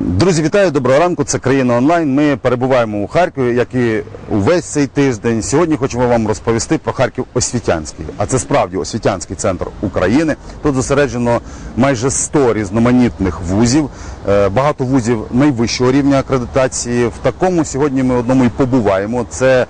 Друзі, вітаю, доброго ранку. Це країна онлайн. Ми перебуваємо у Харкові, як і увесь цей тиждень. Сьогодні хочемо вам розповісти про Харків Освітянський. А це справді освітянський центр України. Тут зосереджено майже 100 різноманітних вузів, е, багато вузів найвищого рівня акредитації. В такому сьогодні ми одному і побуваємо. Це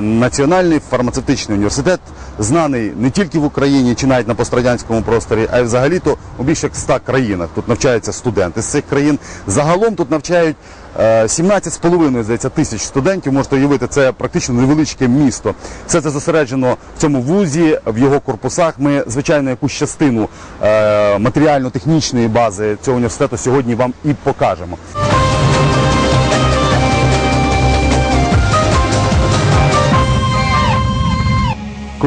Національний фармацевтичний університет, знаний не тільки в Україні чи навіть на пострадянському просторі, а й взагалі-то у більш як 100 країнах. Тут навчаються студенти з цих країн. Загалом тут навчають е, 17,5 здається, тисяч студентів. Можете уявити, це практично невеличке місто. Все це зосереджено в цьому вузі, в його корпусах. Ми, звичайно, якусь частину е, матеріально-технічної бази цього університету сьогодні вам і покажемо.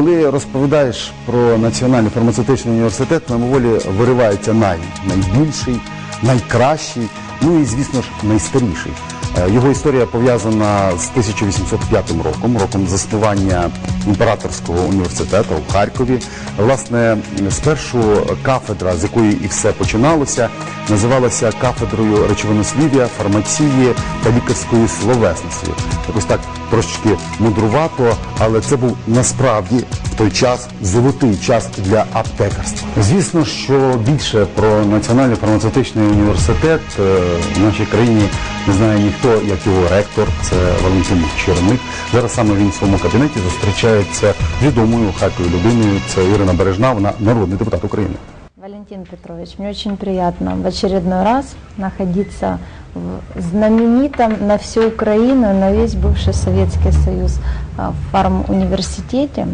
Коли розповідаєш про Національний фармацевтичний університет, мимоволі виривається най, найбільший, найкращий, ну і, звісно ж, найстаріший. Е, Його історія пов'язана з 1805 роком, роком заснування імператорського університету у Харкові. Власне, спершу кафедра, з якої і все починалося, називалася кафедрою речовинослів'я, фармації та лікарської словесності. Якось так трошечки мудрувато, але це був насправді в той час золотий час для аптекарства. Звісно, що більше про Національний фармацевтичний університет е, в нашій країні не знає ніхто, як його ректор, це Валентин Черник. Зараз саме він в своєму кабінеті зустрічається відомою у Харкові людиною. Це Ірина Бережна, вона народний депутат України. Валентин Петрович, мне очень приятно в очередной раз находиться в знаменитом на всю Украину, на весь бывший Советский Союз а, фармуниверситете.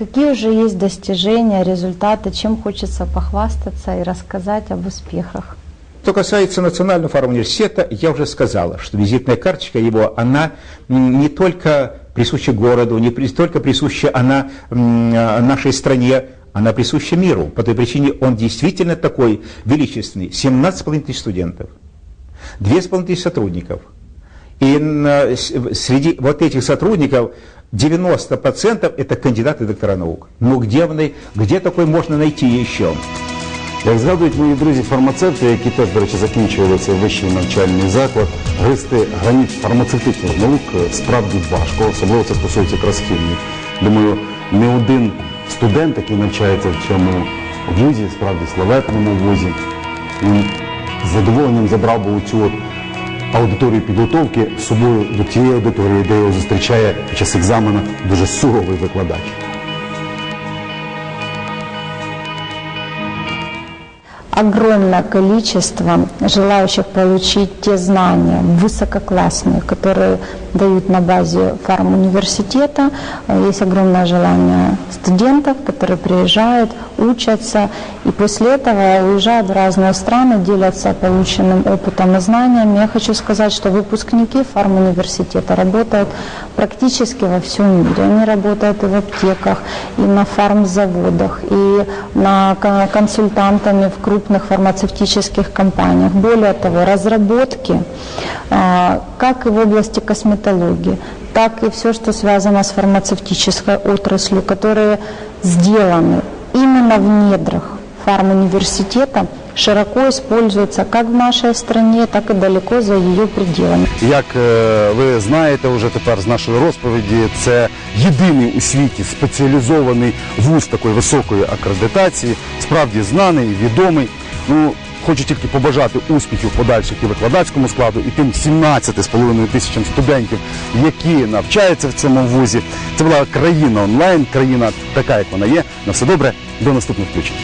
Какие уже есть достижения, результаты, чем хочется похвастаться и рассказать об успехах? Что касается Национального фармуниверситета, я уже сказал, что визитная карточка его, она не только присуща городу, не только присуща она а, нашей стране, она присуща миру. По той причине он действительно такой величественный. 17,5 тысяч студентов, 2,5 тысяч сотрудников. И среди вот этих сотрудников 90% это кандидаты доктора наук. Ну где, где такой можно найти еще? Як згадують мої друзі фармацевти, які теж, до речі, закінчували цей вищий навчальний заклад, гристи граніт фармацевтичних наук е, справді важко, особливо це стосується якраз. Думаю, не один студент, який навчається в цьому вузі, справді славетному вузі, він з задоволенням забрав би цю от аудиторію підготовки собою до тієї аудиторії, де його зустрічає під час екзамена дуже суровий викладач. Огромное количество желающих получить те знания высококлассные, которые дают на базе фармуниверситета. Есть огромное желание студентов, которые приезжают, учатся и после этого уезжают в разные страны, делятся полученным опытом и знаниями. Я хочу сказать, что выпускники фармуниверситета работают практически во всем мире. Они работают и в аптеках, и на фармзаводах, и на ко- консультантами в крупных фармацевтических компаниях. Более того, разработки, а, как и в области косметологии, так и все, что связано с фармацевтической отраслью, которые сделаны именно в недрах фармуниверситета, широко используются как в нашей стране, так и далеко за ее пределами. Як е, ви знаєте вже тепер з нашої розповіді, це єдиний у світі спеціалізований вуз такої високої акредитації, справді знаний, відомий. Ну, хочу тільки побажати успіхів подальших і викладацькому складу, і тим 17,5 тисячам студентів, які навчаються в цьому вузі. Це була країна онлайн, країна така, як вона є. На все добре, до наступних включень.